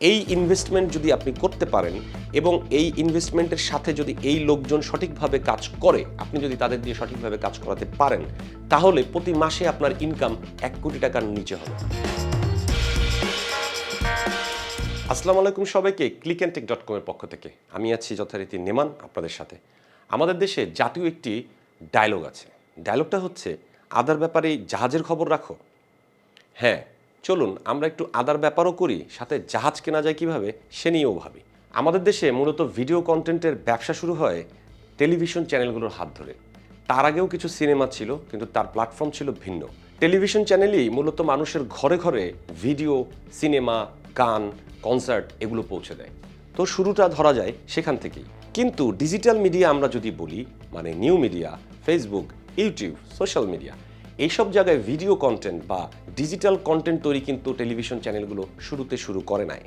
এই ইনভেস্টমেন্ট যদি আপনি করতে পারেন এবং এই ইনভেস্টমেন্টের সাথে যদি এই লোকজন সঠিকভাবে কাজ করে, আপনি যদি তাদের দিয়ে সঠিকভাবে কাজ করাতে পারেন, তাহলে প্রতি মাসে আপনার ইনকাম এক কোটি টাকার নিচে হবে। আসসালামু আলাইকুম সবাইকে ক্লিক অ্যান্ড টেক ডট কমের পক্ষ থেকে। আমি আছি যথারীতি নেমান, আপনাদের সাথে। আমাদের দেশে জাতীয় একটি ডায়লগ আছে। ডায়লগটা হচ্ছে, আদার ব্যাপারে জাহাজের খবর রাখো। হ্যাঁ চলুন, আমরা একটু আদার ব্যাপারও করি, সাথে জাহাজ কেনা যায় কীভাবে, সে নিয়েও ভাবি। আমাদের দেশে মূলত ভিডিও কন্টেন্টের ব্যবসা শুরু হয় টেলিভিশন চ্যানেলগুলোর হাত ধরে। তার আগেও কিছু সিনেমা ছিল, কিন্তু তার প্ল্যাটফর্ম ছিল ভিন্ন। টেলিভিশন চ্যানেলই মূলত মানুষের ঘরে ঘরে ভিডিও, সিনেমা, গান, কনসার্ট এগুলো পৌঁছে দেয়। তো শুরুটা ধরা যায় সেখান থেকেই। কিন্তু ডিজিটাল মিডিয়া আমরা যদি বলি মানে new media, Facebook, YouTube, social media এইসব জায়গায় ভিডিও কন্টেন্ট বা ডিজিটাল কন্টেন্ট তৈরি কিন্তু টেলিভিশন চ্যানেলগুলো শুরুতে শুরু করে নাই।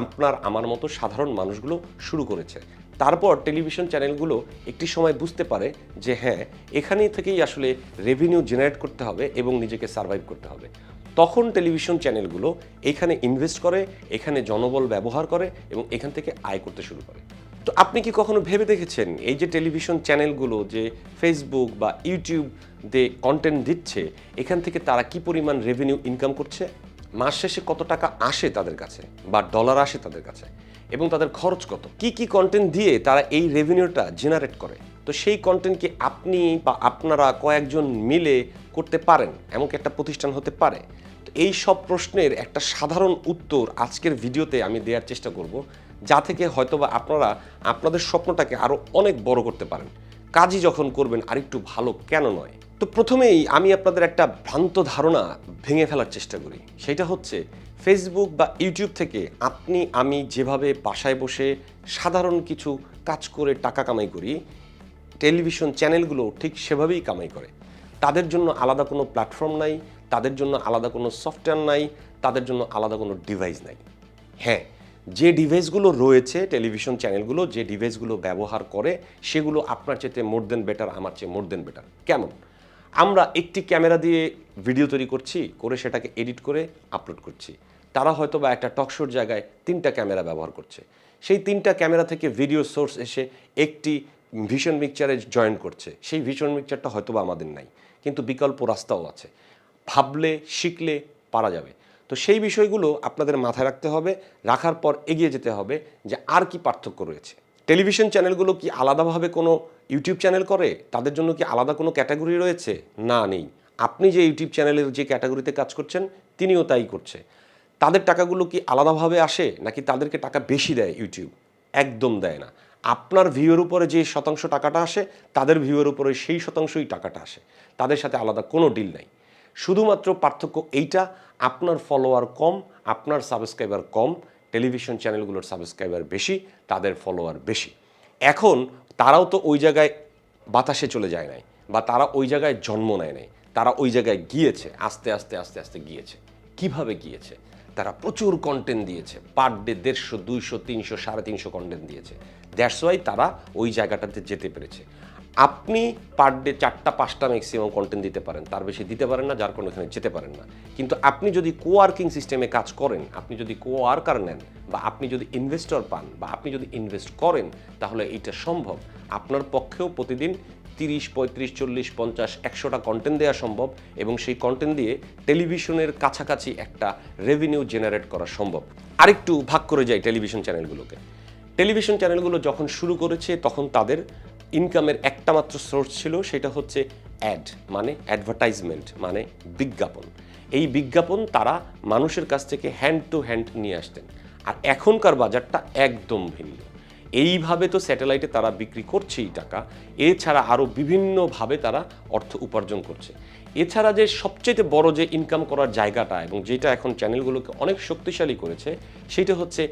আপনার, আমার মতো সাধারণ মানুষগুলো শুরু করেছে। তারপর টেলিভিশন চ্যানেলগুলো একটি সময় বুঝতে পারে যে হ্যাঁ এখানে থেকেই আসলে রেভিনিউ জেনারেট করতে হবে এবং নিজেকে সার্ভাইভ করতে হবে। তখন টেলিভিশন চ্যানেলগুলো এখানে ইনভেস্ট করে, এখানে জনবল ব্যবহার করে এবং এখান থেকে আয় করতে শুরু করে। তো আপনি কি কখনো ভেবে দেখেছেন এই যে টেলিভিশন চ্যানেলগুলো যে ফেসবুক বা ইউটিউব দিয়ে কন্টেন্ট দিচ্ছে, এখান থেকে তারা কি পরিমাণ রেভিনিউ ইনকাম করছে? মাস শেষে কত টাকা আসে তাদের কাছে বা ডলার আসে তাদের কাছে? এবং তাদের খরচ কত? কি কি কন্টেন্ট দিয়ে তারা এই রেভিনিউটা জেনারেট করে? তো সেই কন্টেন্টকে আপনি বা আপনারা কয়েকজন মিলে করতে পারেন? এমনকি একটা প্রতিষ্ঠান হতে পারে? তো এই সব প্রশ্নের একটা সাধারণ উত্তর আজকের ভিডিওতে আমি দেওয়ার চেষ্টা করব। যা থেকে হয়তোবা আপনারা আপনাদের স্বপ্নটাকে আরও অনেক বড় করতে পারেন। কাজই যখন করবেন আরেকটু ভালো কেন নয়? তো প্রথমেই আমি আপনাদের একটা ভ্রান্ত ধারণা ভেঙে ফেলার চেষ্টা করি। সেটা হচ্ছে ফেসবুক বা ইউটিউব থেকে আপনি, আমি যেভাবে বাসায় বসে সাধারণ কিছু কাজ করে টাকা কামাই করি, টেলিভিশন চ্যানেলগুলো ঠিক সেভাবেই কামাই করে। তাদের জন্য আলাদা কোনো প্ল্যাটফর্ম নাই, তাদের জন্য আলাদা কোনো সফটওয়্যার নাই, তাদের জন্য আলাদা কোনো ডিভাইস নাই। হ্যাঁ যে ডিভাইসগুলো রয়েছে টেলিভিশন চ্যানেলগুলো, যে ডিভাইসগুলো ব্যবহার করে, সেগুলো আপনার চেয়ে মোর দেন বেটার আমার চেয়ে মোর দেন বেটার কেমন? আমরা একটি ক্যামেরা দিয়ে ভিডিও তৈরি করছি, করে সেটাকে এডিট করে আপলোড করছি। তারা হয়তো বা একটা টকশোর জায়গায় তিনটা ক্যামেরা ব্যবহার করছে। সেই তিনটা ক্যামেরা থেকে ভিডিও সোর্স এসে একটি ভিশন মিক্সচারে জয়েন করছে। সেই ভিশন মিক্সচারটা হয়তো বা আমাদের নাই, কিন্তু বিকল্প রাস্তাও আছে। ভাবলে, শিখলে পারা যাবে। তো সেই বিষয়গুলো আপনাদের মাথায় রাখতে হবে, রাখার পর এগিয়ে যেতে হবে যে আর কি পার্থক্য রয়েছে। টেলিভিশন চ্যানেলগুলো কি আলাদাভাবে কোনো ইউটিউব চ্যানেল করে? তাদের জন্য কি আলাদা কোনো ক্যাটাগরি রয়েছে? না, নেই। আপনি যে ইউটিউব চ্যানেলের যে ক্যাটাগরিতে কাজ করছেন, তিনিও তাই করছে। তাদের টাকাগুলো কি আলাদাভাবে আসে, নাকি তাদেরকে টাকা বেশি দেয় ইউটিউব? একদম দেয় না। আপনার ভিউয়ের উপরে যে শতাংশ টাকাটা আসে, তাদের ভিউয়ের উপরে সেই শতাংশই টাকাটা আসে। তাদের সাথে আলাদা কোনো ডিল নাই। শুধুমাত্র পার্থক্য এইটা, আপনার ফলোয়ার কম, আপনার সাবস্ক্রাইবার কম টেলিভিশন চ্যানেলগুলোর সাবস্ক্রাইবার বেশি, তাদের ফলোয়ার বেশি। এখন তারাও তো ওই জায়গায় বাতাসে চলে যায় নাই, বা তারা ওই জায়গায় জন্ম নেয় নাই, তারা ওই জায়গায় গিয়েছে, আস্তে আস্তে আস্তে আস্তে গিয়েছে। কীভাবে গিয়েছে? তারা প্রচুর কন্টেন্ট দিয়েছে পার ডে দেড়শো, দুইশো, তিনশো, সাড়ে তিনশো কন্টেন্ট দিয়েছে। দ্যাটস ওয়াই তারা ওই জায়গাটাতে যেতে পেরেছে। আপনি পার ডে চারটা, পাঁচটা ম্যাক্সিমাম কন্টেন্ট দিতে পারেন। তার বেশি দিতে পারেন না, যার কোনো এখানে যেতে পারেন না। কিন্তু আপনি যদি কো কোয়ার্কিং সিস্টেমে কাজ করেন, আপনি যদি কোয়ার্কার নেন, বা আপনি যদি ইনভেস্টর পান, বা আপনি যদি ইনভেস্ট করেন, তাহলে এইটা সম্ভব। আপনার পক্ষেও প্রতিদিন তিরিশ, পঁয়ত্রিশ, চল্লিশ, পঞ্চাশ, একশোটা কন্টেন্ট দেওয়া সম্ভব এবং সেই কন্টেন্ট দিয়ে টেলিভিশনের কাছাকাছি একটা রেভিনিউ জেনারেট করা সম্ভব। আরেকটু ভাগ করে যায় টেলিভিশন চ্যানেলগুলোকে টেলিভিশন চ্যানেলগুলো যখন শুরু করেছে, তখন তাদের ইনকামের একটা মাত্র সোর্স ছিল, সেটা হচ্ছে অ্যাড মানে অ্যাডভার্টাইজমেন্ট মানে বিজ্ঞাপন। এই বিজ্ঞাপন তারা মানুষের কাছ থেকে হ্যান্ড টু হ্যান্ড নিয়ে আসতেন। আর এখনকার বাজারটা একদম ভিন্ন। এইভাবে তো স্যাটেলাইটে তারা বিক্রি করছেই টাকা, এছাড়া আরও বিভিন্নভাবে তারা অর্থ উপার্জন করছে। এছাড়া যে সবচেয়ে বড় যে ইনকাম করার জায়গাটা এবং যেটা এখন চ্যানেলগুলোকে অনেক শক্তিশালী করেছে, সেটা হচ্ছে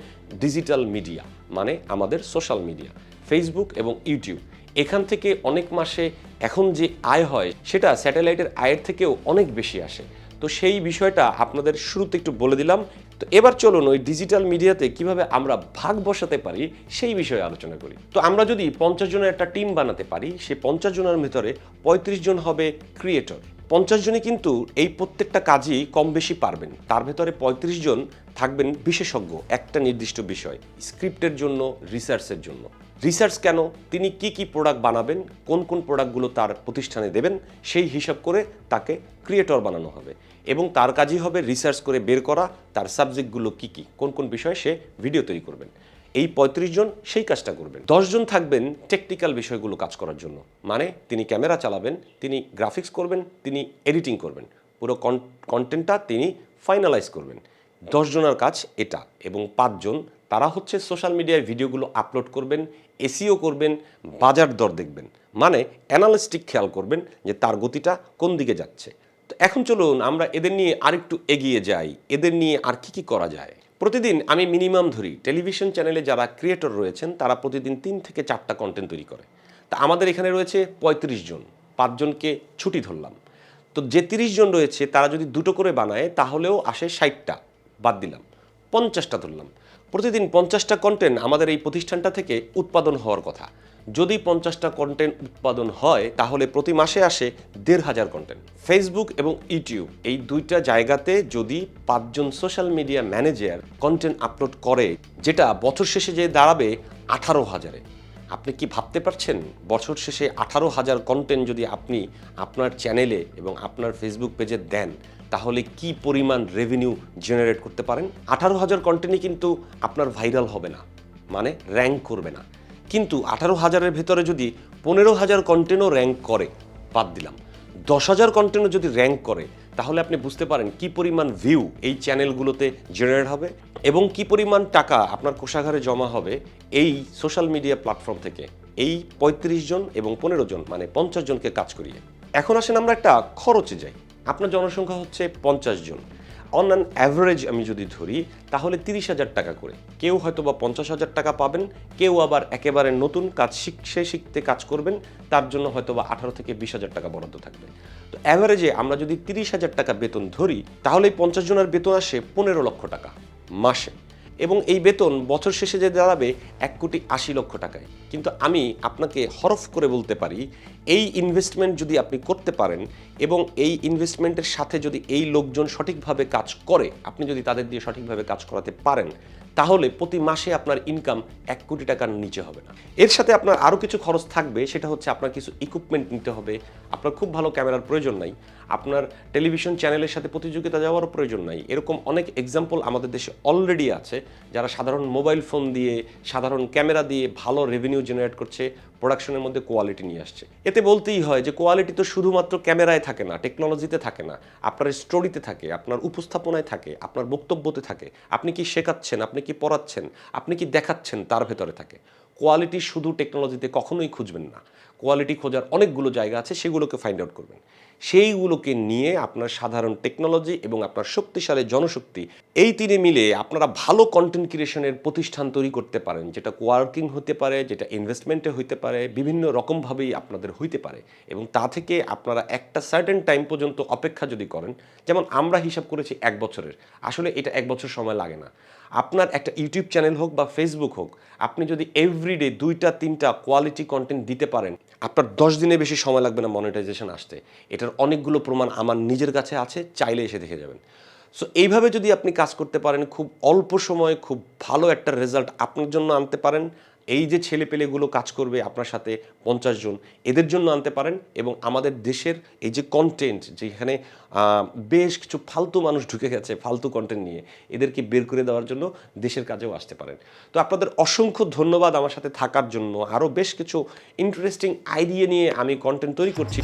ডিজিটাল মিডিয়া মানে আমাদের সোশ্যাল মিডিয়া ফেসবুক এবং ইউটিউব এখান থেকে অনেক মাসে এখন যে আয় হয়, সেটা স্যাটেলাইটের আয়ের থেকেও অনেক বেশি আসে। তো সেই বিষয়টা আপনাদের শুরুতে একটু বলে দিলাম। তো এবার চলুন ওই ডিজিটাল মিডিয়াতে কীভাবে আমরা ভাগ বসাতে পারি, সেই বিষয়ে আলোচনা করি। তো আমরা যদি পঞ্চাশ জনের একটা টিম বানাতে পারি সেই পঞ্চাশ জনের ভিতরে পঁয়ত্রিশ জন হবে ক্রিয়েটর। পঞ্চাশ জনই কিন্তু এই প্রত্যেকটা কাজই কম বেশি পারবেন। তার ভেতরে ৩৫ জন থাকবেন বিশেষজ্ঞ, একটা নির্দিষ্ট বিষয়, স্ক্রিপ্টের জন্য, রিসার্চের জন্য। রিসার্চ কেন? তিনি কি কি প্রোডাক্ট বানাবেন? কোন কোন প্রোডাক্টগুলো তার প্রতিষ্ঠানে দেবেন? সেই হিসাব করে তাকে ক্রিয়েটর বানানো হবে। এবং তার কাজই হবে রিসার্চ করে বের করা, তার সাবজেক্টগুলো কি কি, কোন কোন বিষয়ে সে ভিডিও তৈরি করবেন। এই ৩৫ জন সেই কাজটা করবেন। জন থাকবেন টেকনিক্যাল বিষয়গুলো কাজ করার জন্য। মানে তিনি ক্যামেরা চালাবেন, তিনি গ্রাফিক্স করবেন, তিনি এডিটিং করবেন। পুরো কন্টেন্টটা তিনি ফাইনালাইজ করবেন। দশজনের কাজ এটা এবং পাঁচজন তারা হচ্ছে সোশ্যাল মিডিয়ায় ভিডিওগুলো আপলোড করবেন, এসিও করবেন, বাজার দর দেখবেন। মানে অ্যানালিস্টিক খেয়াল করবেন যে তার গতিটা কোন দিকে যাচ্ছে। তো এখন চলুন আমরা এদের নিয়ে আরেকটু এগিয়ে যাই। এদের নিয়ে আর কি কি করা যায়? প্রতিদিন আমি মিনিমাম ধরি, টেলিভিশন চ্যানেলে যারা ক্রিয়েটর রয়েছেন, তারা প্রতিদিন তিন থেকে চারটা কন্টেন্ট তৈরি করে। তা আমাদের এখানে রয়েছে ৩৫ জন পাঁচজনকে ছুটি ধরলাম। তো যে তিরিশ জন রয়েছে, তারা যদি দুটো করে বানায়, তাহলেও আসে ষাটটা বাদ দিলাম, পঞ্চাশটা ধরলাম। প্রতিদিন পঞ্চাশটা কন্টেন্ট আমাদের এই প্রতিষ্ঠানটা থেকে উৎপাদন হওয়ার কথা। যদি পঞ্চাশটা কন্টেন্ট উৎপাদন হয়, তাহলে প্রতি মাসে আসে দেড় হাজার কন্টেন্ট ফেসবুক এবং ইউটিউব এই দুইটা জায়গাতে যদি পাঁচজন social media manager content upload করে, যেটা বছর শেষে যে দাঁড়াবে আঠারো হাজারে। আপনি কি ভাবতে পারছেন? বছর শেষে আঠারো হাজার কন্টেন্ট যদি আপনি আপনার চ্যানেলে এবং আপনার ফেসবুক পেজে দেন তাহলে কি পরিমাণ রেভিনিউ জেনারেট করতে পারেন? আঠারো হাজার কন্টেন্টই কিন্তু আপনার ভাইরাল হবে না মানে র্যাঙ্ক করবে না। কিন্তু আঠারো হাজারের ভেতরে যদি পনেরো হাজার কন্টেন্টও র্যাঙ্ক করে, বাদ দিলাম। দশ হাজার কন্টেন্টও যদি র্যাঙ্ক করে, তাহলে আপনি বুঝতে পারেন কি পরিমাণ ভিউ এই চ্যানেলগুলোতে জেনারেট হবে এবং কি পরিমাণ টাকা আপনার কোষাগারে জমা হবে এই সোশ্যাল মিডিয়া প্ল্যাটফর্ম থেকে। এই ৩৫ জন এবং পনেরো জন মানে পঞ্চাশ জনকে কাজ করিয়ে। এখন আসেন আমরা একটা খরচে যাই। আপনার জনসংখ্যা হচ্ছে পঞ্চাশ জন। অন অ্যান অ্যাভারেজ আমি যদি ধরি, তাহলে তিরিশ হাজার টাকা করে। কেউ হয়তো বা পঞ্চাশ হাজার টাকা পাবেন, কেউ আবার একেবারে নতুন কাজ শিখছে শিখতে কাজ করবেন, তার জন্য হয়তো বা আঠারো থেকে বিশ হাজার টাকা বরাদ্দ থাকবে। তো অ্যাভারেজে আমরা যদি তিরিশ হাজার টাকা বেতন ধরি তাহলে পঞ্চাশ জনের বেতন আসে পনেরো লক্ষ টাকা মাসে। এবং এই বেতন বছর শেষে যে দাঁড়াবে, এক কোটি আশি লক্ষ টাকায়। কিন্তু আমি আপনাকে হরফ করে বলতে পারি এই ইনভেস্টমেন্ট যদি আপনি করতে পারেন এবং এই ইনভেস্টমেন্টের সাথে যদি এই লোকজন সঠিকভাবে কাজ করে, আপনি যদি তাদের দিয়ে সঠিকভাবে কাজ করাতে পারেন, তাহলে প্রতি মাসে আপনার ইনকাম এক কোটি টাকার নিচে হবে না। এর সাথে আপনার আরও কিছু খরচ থাকবে, সেটা হচ্ছে আপনার কিছু ইকুইপমেন্ট নিতে হবে। আপনার খুব ভালো ক্যামেরার প্রয়োজন নাই। আপনার টেলিভিশন চ্যানেলের সাথে প্রতিযোগিতা যাওয়ারও প্রয়োজন নাই। এরকম অনেক এক্সাম্পল আমাদের দেশে অলরেডি আছে, যারা সাধারণ মোবাইল ফোন দিয়ে, সাধারণ ক্যামেরা দিয়ে ভালো রেভিনিউ জেনারেট করছে প্রোডাকশনের মধ্যে কোয়ালিটি নিয়ে আসছে। এতে বলতেই হয় যে কোয়ালিটি তো শুধুমাত্র ক্যামেরায় থাকে না, টেকনোলজিতে থাকে না, আপনার স্টোরিতে থাকে, আপনার উপস্থাপনায় থাকে, আপনার বক্তব্যতে থাকে। আপনি কি শেখাচ্ছেন, আপনি কি পড়াচ্ছেন, আপনি কি দেখাচ্ছেন, তার ভেতরে থাকে। কোয়ালিটি শুধু টেকনোলজিতে কখনোই খুঁজবেন না। কোয়ালিটি খোঁজার অনেকগুলো জায়গা আছে, সেগুলোকে ফাইন্ড আউট করবেন। সেইগুলোকে নিয়ে আপনার সাধারণ টেকনোলজি এবং আপনার শক্তিশালী জনশক্তি, এই তিনে মিলে আপনারা ভালো কন্টেন্ট ক্রিয়েশনের প্রতিষ্ঠান তৈরি করতে পারেন, যেটা কোয়ার্কিং হতে পারে, যেটা ইনভেস্টমেন্টে হইতে পারে, বিভিন্ন রকমভাবেই আপনাদের হইতে পারে। এবং তা থেকে আপনারা একটা সার্টেন টাইম পর্যন্ত অপেক্ষা যদি করেন, যেমন আমরা হিসাব করেছি এক বছরের, আসলে এটা এক বছর সময় লাগে না। আপনার একটা ইউটিউব চ্যানেল হোক বা ফেসবুক হোক, আপনি যদি এভরিডে দুইটা, তিনটা কোয়ালিটি কন্টেন্ট দিতে পারেন, আপনার দশ দিনে বেশি সময় লাগবে না মনিটাইজেশন আসতে। এটার অনেকগুলো প্রমাণ আমার নিজের কাছে আছে, চাইলে এসে দেখে যাবেন। সো এইভাবে যদি আপনি কাজ করতে পারেন, খুব অল্প সময়ে খুব ভালো একটা রেজাল্ট আপনার জন্য আনতে পারেন এই যে ছেলেপেলেগুলো কাজ করবে আপনার সাথে পঞ্চাশ জন, এদের জন্য আনতে পারেন এবং আমাদের দেশের এই যে কন্টেন্ট যেখানে বেশ কিছু ফালতু মানুষ ঢুকে গেছে ফালতু কন্টেন্ট নিয়ে, এদেরকে বের করে দেওয়ার জন্য দেশের কাজেও আসতে পারেন। তো আপনাদের অসংখ্য ধন্যবাদ আমার সাথে থাকার জন্য। আরও বেশ কিছু ইন্টারেস্টিং আইডিয়া নিয়ে আমি কন্টেন্ট তৈরি করছি।